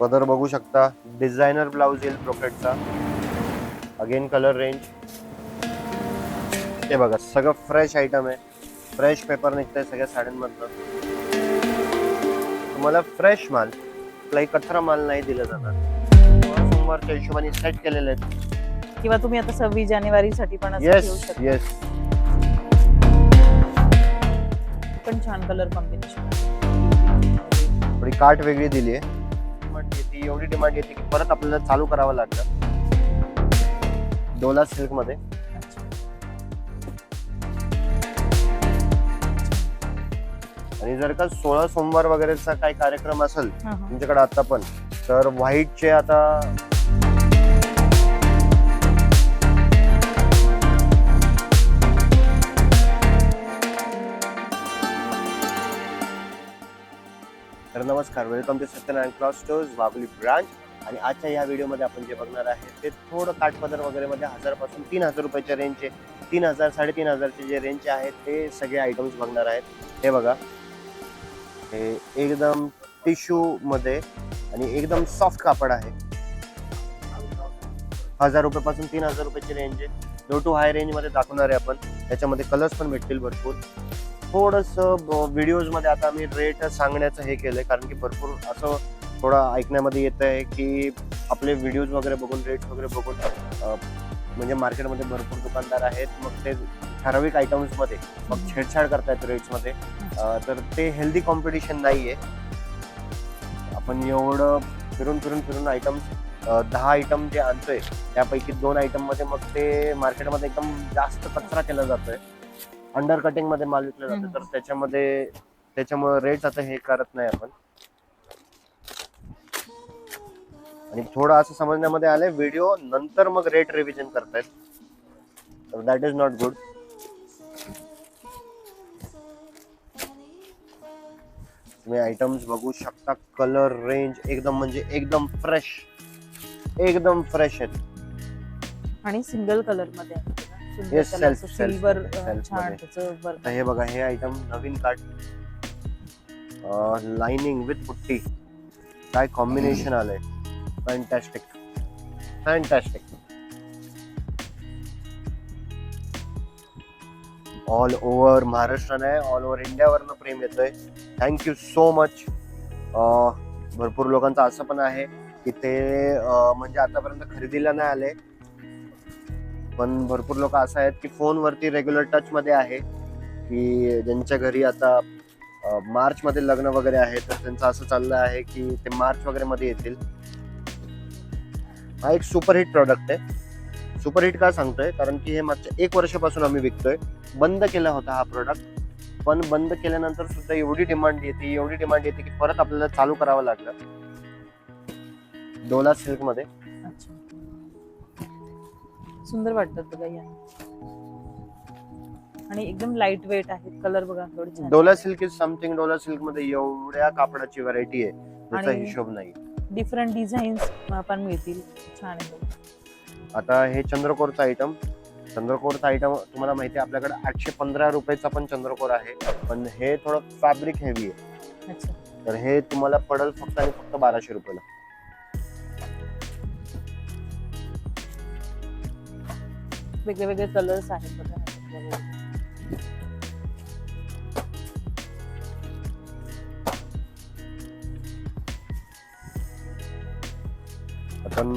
पदर बघू शकता. डिझायनर ब्लाऊज येईल ब्रोकेटचा अगेन कलर रेंज हे बघा सगळं फ्रेश आयटम आहे. फ्रेश पेपर निघतंय सगळ्या साड्यांमधनं. तुम्हाला फ्रेश माल कुठलाही कचरा माल नाही दिला जाणार. सोमवारच्या हिशोबाने सेट केलेले आहेत. किंवा तुम्ही आता सव्वीस जानेवारी साठी पण येस येस पण छान कलर कॉम्बिनेशन थोडी काट वेगळी दिली आहे येते एवढी डिमांड येते की परत आपल्याला चालू करावं लागतं. डोला सिल्कमध्ये. आणि जर का सोळा सोमवार वगैरेचा काही कार्यक्रम असेल तुमच्याकडे आता पण तर व्हाईटचे आता नमस्कार welcome to Satyanarayan cloth stores वाबली branch आणि आजच्या या व्हिडिओमध्ये आपण जे बघणार आहे ते थोडं काठपदर वगैरेमध्ये हजारपासून तीन हजार रुपयाच्या रेंजचे तीन हजार साडेतीन हजारचे जे रेंजचे आहेत ते सगळे आयटम्स बघणार आहेत. हे बघा. हे एकदम टिश्यू मध्ये आणि एकदम सॉफ्ट कापड आहे. हजार रुपयापासून तीन हजार रुपयाची रेंज आहे. लो टू हाय रेंजमध्ये दाखवणार आहे आपण. त्याच्यामध्ये कलर्स पण भेटतील भरपूर. थोडस व्हिडिओजमध्ये आता मी रेट सांगण्याचं हे केलंय कारण की भरपूर असं थोडं ऐकण्यामध्ये येत आहे की आपले व्हिडिओज वगैरे बघून रेट्स वगैरे बघून म्हणजे मार्केटमध्ये भरपूर दुकानदार आहेत. मग ते ठराविक आयटम्समध्ये मग छेडछाड करतायत रेट्समध्ये. तर ते हेल्दी कॉम्पिटिशन नाहीये. आपण एवढं फिरून फिरून फिरून आयटम्स दहा आयटम जे आणतोय त्यापैकी दोन आयटममध्ये मग ते मार्केटमध्ये एकदम जास्त कचरा केला जातोय. अंडर कटिंगमध्ये माल विकला जातो. तर त्याच्यामध्ये त्याच्यामुळे रेट आता हे करत नाही आपण. आणि थोडं असं समजण्यामध्ये आलंय व्हिडिओ नंतर मग रेट रिव्हिजन करतायत. तर दॅट इज नॉट गुड तुम्ही आयटम्स बघू शकता कलर रेंज एकदम म्हणजे एकदम फ्रेश एकदम फ्रेश आहेत. आणि सिंगल कलरमध्ये. Yes, self- self silver self छानमध्ये. त्याचं वर्क आता हे बघा हे आयटम नवीन काट लाइनिंग विथ पुट्टी. काय कॉम्बिनेशन आलंय. Fantastic fantastic all over Maharashtra नाही ऑल ओव्हर इंडियावरनं प्रेम येतोय. थँक्यू सो मच भरपूर लोकांचं असं पण आहे की ते अं, म्हणजे आतापर्यंत खरेदीला नाही आले. पण भरपूर लोक असं आहेत की फोनवरती रेग्युलर टचमध्ये आहे की ज्यांच्या घरी आता मार्चमध्ये लग्न वगैरे आहे तर त्यांचं असं चाललं आहे की ते मार्च वगैरे मध्ये येतील. हा एक सुपरहिट प्रॉडक्ट आहे. सुपरहिट का सांगतोय? कारण की हे मागच्या एक वर्षापासून आम्ही विकतोय. बंद केला होता हा प्रोडक्ट पण बंद केल्यानंतर सुद्धा एवढी डिमांड येते एवढी डिमांड येते की परत आपल्याला चालू करावं लागलं. डोला सिल्कमध्ये मध्ये. सुंदर वाटतात बघा या. आणि एकदम लाइट वेट आहेत कलर बघा थोडे dola silk is something dola सिल्कमध्ये एवढ्या कापडाची व्हरायटी आहे त्याचा हिशोब नाही. डिफरंट डिझाईन्स पण मिळतील. छान आहे. आता हे चंद्रकोरचा आयटम चंद्रकोरचा आयटम तुम्हाला माहिती आहे आपल्याकडे आठशे पंधरा रुपयाचा पण चंद्रकोर आहे. पण हे थोडं फॅब्रिक हेवी आहे. तर हे तुम्हाला पडल फक्त आणि फक्त बाराशे रुपयाला. वेगळे वेगळे कलर्स आहेत बघा.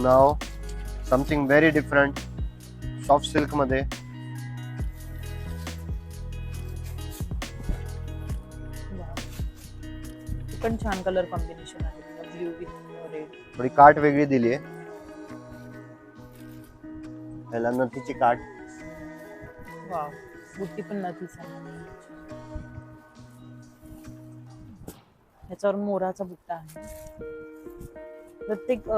नाव something very different soft silk मध्ये. पण छान कलर कॉम्बिनेशन आहे. ब्ल्यू विथ रेड थोडी काट वेगळी दिली आहे ह्याला नथीची काट वाव बुट्टी पण नथीच ह्याच्यावर मोराचा बुट्टा आहे. प्रत्येक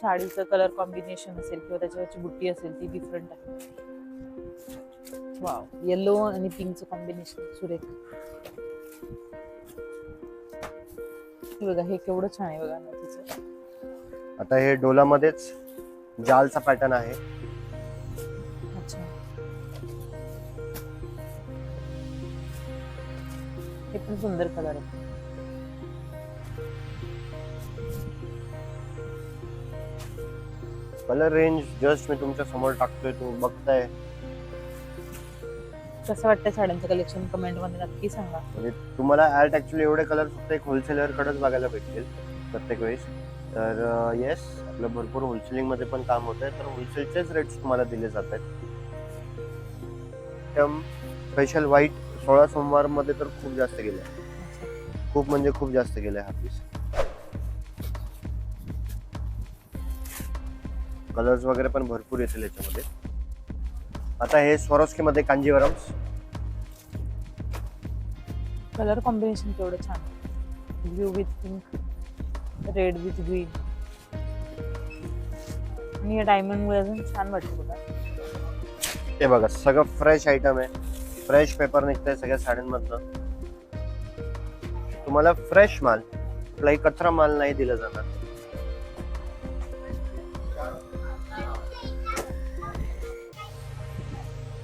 साडीचं कलर कॉम्बिनेशन असेल किंवा त्याच्यावरची बुट्टी असेल ती डिफरंट आहे. वाव येलो आणि पिंकचं कॉम्बिनेशन सुरेख. बघा हे केवढं छान आहे बघा नथीचं. आता हे डोलामध्येच जालचा पॅटर्न आहे. हे पण सुंदर कलर आहे. कलर रेंज जस्ट मी तुमच्यासमोर टाकतोय तुम्ही बघताय. कसं वाटतं साड्यांचं कलेक्शन कमेंटमध्ये नक्की सांगा. म्हणजे तुम्हाला ऍट ऍक्च्युली एवढे कलर फक्त एक होलसेलर कडेच बघायला भेटतील प्रत्येक वेळेस. तर येस आपलं भरपूर होलसेलिंगमध्ये पण काम होत आहे तर होलसेलचेच रेट्स तुम्हाला दिले जात आहेत स्पेशल व्हाईट सोळा सोमवारमध्ये तर खूप जास्त गेले. खूप म्हणजे खूप जास्त गेले हा पीस कलर्स वगैरे पण भरपूर येतील याच्यामध्ये. आता हे स्वरोस्की मध्ये कांजीवरम कलर कॉम्बिनेशन केवढं छान. Blue with pink red with green आणि या डायमंड मुळे अजून छान वाटतं बघा. हे बघा सगळं फ्रेश आयटम आहे. फ्रेश पेपर निघतंय सगळ्या साड्यांमधनं. तुम्हाला फ्रेश माल कुठलाही कचरा माल नाही दिला जाणार.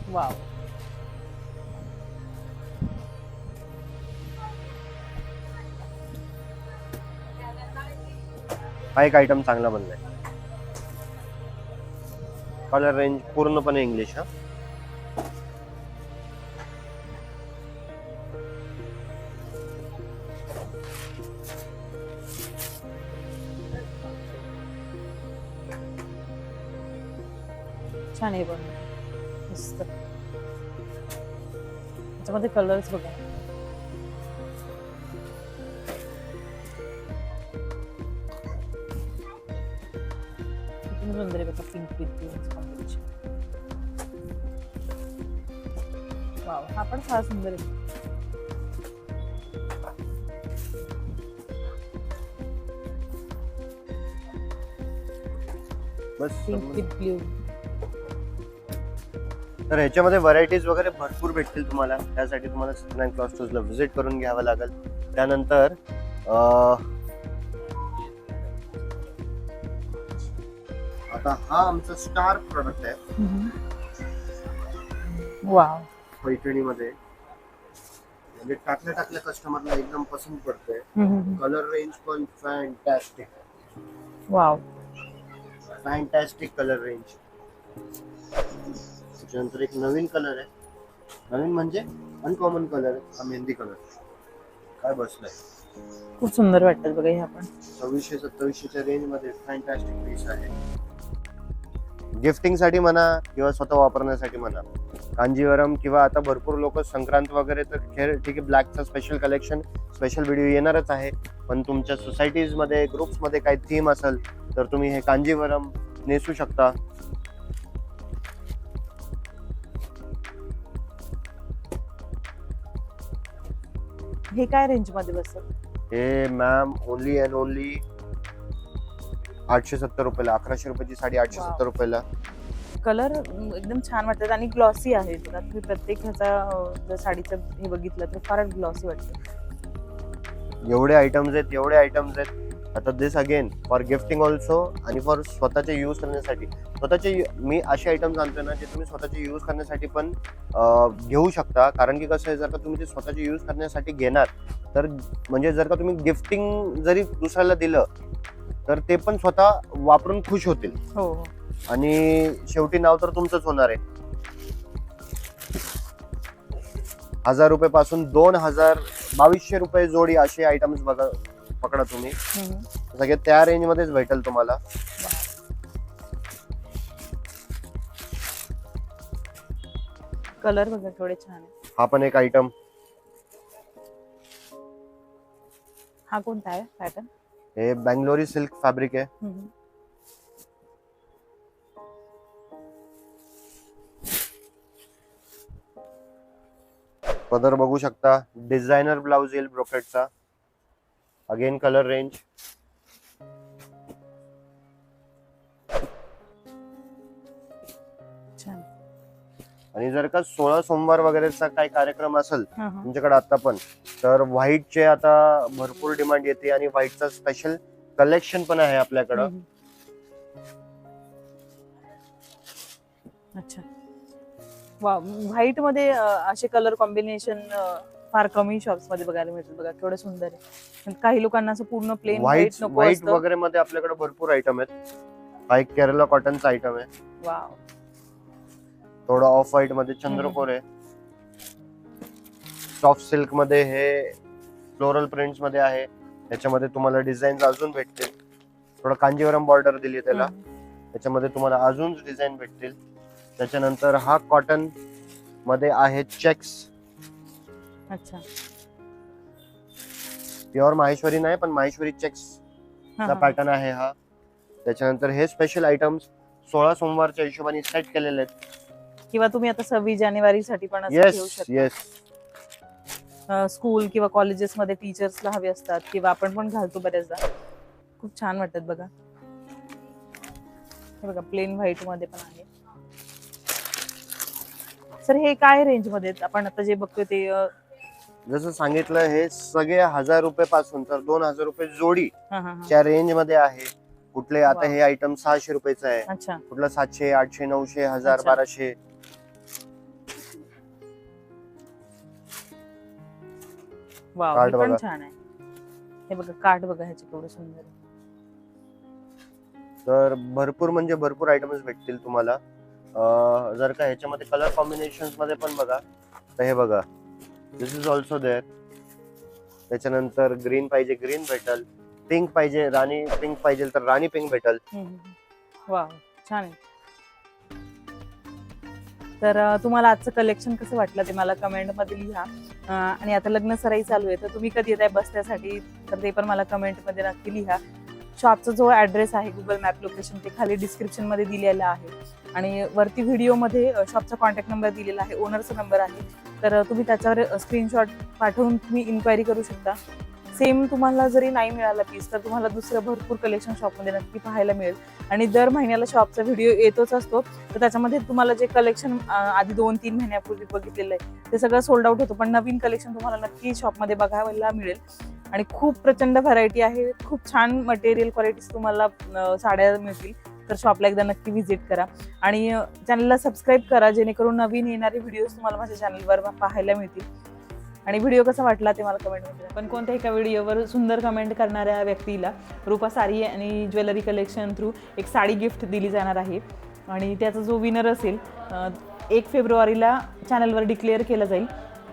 वाव. हा एक आयटम चांगला बनलाय. कलर रेंज पूर्णपणे इंग्लिश हा. छान आहे पण मस्त. त्याच्यामध्ये कलर्स बघा. सुंदर आहे बघा पिंक कॉम्बिनेशन वाव हा पण फार सुंदर आहे. बस पिंक विथ ब्ल्यू तर ह्याच्यामध्ये व्हरायटीज वगैरे भरपूर भेटतील तुम्हाला. त्यासाठी तुम्हाला सिद्धिनाथ क्लॉथ स्टोर्सला व्हिजिट करून घ्यावं लागेल. त्यानंतर आता हा आमचा स्टार प्रोडक्ट आहे. वाव. पैठणीमध्ये. म्हणजे टाकल्या टाकल्या कस्टमरला एकदम पसंत पडतंय. कलर रेंज पण fantastic wow. Fantastic colour range त्याच्यानंतर एक नवीन कलर आहे. नवीन म्हणजे अनकॉमन कलर आहे. हा मेहंदी कलर काय बसलाय? खूप सुंदर वाटतात बघा हे आपण. सव्वीसशे सत्तावीसशेच्या रेंजमध्ये फॅन्टॅस्टिक पीस आहे. गिफ्टिंगसाठी म्हणा किंवा स्वतः वापरण्यासाठी म्हणा कांजीवरम किंवा आता भरपूर लोक संक्रांत वगैरे तर खेळ ठीक आहे ब्लॅकचं स्पेशल कलेक्शन स्पेशल व्हिडिओ येणारच आहे. पण तुमच्या सोसायटीजमध्ये ग्रुप्समध्ये काही थीम असेल तर तुम्ही हे कांजीवरम नेसू शकता. हे काय रेंजमध्ये बसेल? हे मॅम ओनली अँड ओनली आठशे सत्तर रुपयाला अकराशे रुपयाची साडी आठशे Wow. सत्तर रुपयाला. कलर एकदम छान वाटतात आणि ग्लॉसी आहे. तुम्ही प्रत्येक ह्याचा अं, जर साडीचं हे बघितलं तर फारच ग्लॉसी वाटतं. एवढे आयटम्स आहेत एवढे आयटम्स आहेत. आता this again for gifting also आणि फॉर स्वतःचे यूज करण्यासाठी. स्वतःचे मी असे आयटम्स आणतो ना जे तुम्ही स्वतःचे यूज करण्यासाठी पण घेऊ शकता. कारण की कसं आहे जर का तुम्ही ते स्वतःचे यूज करण्यासाठी घेणार तर म्हणजे जर का तुम्ही गिफ्टिंग जरी दुसऱ्याला दिलं तर ते पण स्वतः वापरून खुश होतील. हो हो. आणि शेवटी नाव तर तुमचंच होणार आहे. हजार रुपये पासून दोन हजार बावीसशे रुपये जोडी असे आयटम्स बघा. पकडा तुम्ही. सगळे त्या रेंज मध्येच भेटेल तुम्हाला. कलर बघा केवढे छान आहे हा पण एक आयटम हा कोणता आहे पॅटर्न हे बँगलोरी सिल्क फॅब्रिक आहे. पदर बघू शकता. डिझायनर ब्लाउज येईल ब्रोकेटचा अगेन कलर रेंज आणि जर का सोळा सोमवार वगैरेचा काही कार्यक्रम असेल. तुमच्याकडे आता पण तर व्हाईटचे आता भरपूर डिमांड येते आणि व्हाईटचा स्पेशल कलेक्शन पण आहे आपल्याकडं. अच्छा व्हाईटमध्ये असे कलर कॉम्बिनेशन फार कमी शॉप्समध्ये बघायला मिळतात बघा केवढं सुंदर आहे. काही लोकांना असं पूर्ण प्लेन व्हाईट नको व्हाईट असतं. वगैरे मध्ये आपल्याकडे भरपूर आयटम आहेत. हा एक केरला कॉटनचा आयटम आहे. वाव थोडं ऑफ व्हाईटमध्ये चंद्रकोर आहे. सॉफ्ट सिल्कमध्ये हे फ्लोरल प्रिंट्समध्ये आहे. याच्यामध्ये तुम्हाला डिझाईन अजून भेटतील. थोडं कांजीवरम बॉर्डर दिली त्याला. त्याच्यामध्ये तुम्हाला अजून डिझाईन भेटतील. त्याच्यानंतर हा कॉटनमध्ये आहे चेक्स अच्छा. प्युअर माहेश्वरी नाही पण माहेश्वरी चेक्स चा. पॅटर्न आहे हा. त्याच्यानंतर हे स्पेशल आयटम्स सोळा सोमवारच्या हिशोबाने सेट केलेले आहेत. किंवा तुम्ही आता सव्वीस जानेवारी साठी पण येस येस स्कूल किंवा कॉलेजेस मध्ये टीचर्सला हवे असतात किंवा आपण पण घालतो बऱ्याचदा. खूप छान वाटतात बघा. हे बघा प्लेन व्हाईटमध्ये पण आहे. सर हे काय रेंजमध्ये? आपण आता जे बघतोय ते जसं सांगितलं हे सगळे हजार रुपये पासून तर दोन हजार रुपये जोडी हा, हा, हा. च्या रेंजमध्ये आहे कुठले आता. हे आयटम सहाशे रुपयेचं आहे अच्छा कुठलं सातशे आठशे नऊशे हजार अच्छा. बाराशे वाव कार्ड पण बघा. छान आहे हे बघा कार्ड बघा ह्याचे केवढं सुंदर आहे. तर भरपूर म्हणजे भरपूर आयटम्स भेटतील तुम्हाला अं, जर का ह्याच्यामध्ये कलर कॉम्बिनेशनमध्ये पण बघा तर हे बघा दिस इज ऑल्सो देअर त्याच्यानंतर ग्रीन पाहिजे ग्रीन भेटल. पिंक पाहिजे राणी पिंक पाहिजे तर राणी पिंक भेटल. वा छान आहे. तर तुम्हाला आजचं कलेक्शन कसं वाटलं ते मला कमेंटमध्ये लिहा. आणि आता लग्न सराई चालू आहे तर तुम्ही कधी येत आहे बसण्यासाठी तर ते पण मला कमेंटमध्ये नक्की लिहा. शॉपचा जो ऍड्रेस आहे गुगल मॅप लोकेशन ते खाली डिस्क्रिप्शनमध्ये दिलेलं आहे. आणि वरती व्हिडिओमध्ये शॉपचा कॉन्टॅक्ट नंबर दिलेला आहे ओनरचा नंबर आहे. तर तुम्ही त्याच्यावर स्क्रीनशॉट पाठवून तुम्ही इन्क्वायरी करू शकता. सेम तुम्हाला जरी नाही मिळाला पीस तर तुम्हाला दुसरं भरपूर कलेक्शन शॉपमध्ये नक्की पाहायला मिळेल. आणि दर महिन्याला शॉपचा व्हिडिओ येतोच असतो. तर त्याच्यामध्ये तुम्हाला जे कलेक्शन आधी दोन तीन महिन्यापूर्वी बघितलेलं आहे ते सगळं सोल्ड आउट होतं. पण नवीन कलेक्शन तुम्हाला नक्की शॉपमध्ये बघायला मिळेल. आणि खूप प्रचंड व्हरायटी आहे. खूप छान मटेरियल क्वालिटीज तुम्हाला साड्या मिळतील. तर शॉपला एकदा नक्की व्हिजिट करा. आणि चॅनलला सबस्क्राईब करा जेणेकरून नवीन येणारे व्हिडिओज तुम्हाला माझ्या चॅनलवर पाहायला मिळतील. आणि व्हिडिओ कसा वाटला ते मला कमेंट करा पण कोणत्याही एका व्हिडिओवर सुंदर कमेंट करणाऱ्या व्यक्तीला रूपा साडी आणि ज्वेलरी कलेक्शन थ्रू एक साडी गिफ्ट दिली जाणार आहे. आणि त्याचा जो विनर असेल एक फेब्रुवारीला चॅनलवर डिक्लेअर केलं जाईल.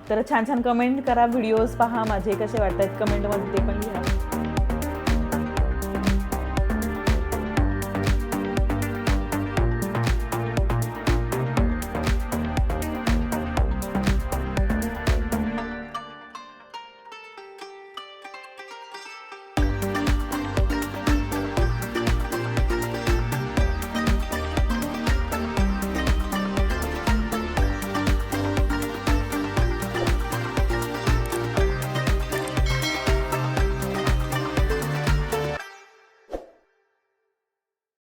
तर छान छान कमेंट करा व्हिडिओज पहा माझे कसे वाटतात कमेंटमध्ये ते पण लिहा.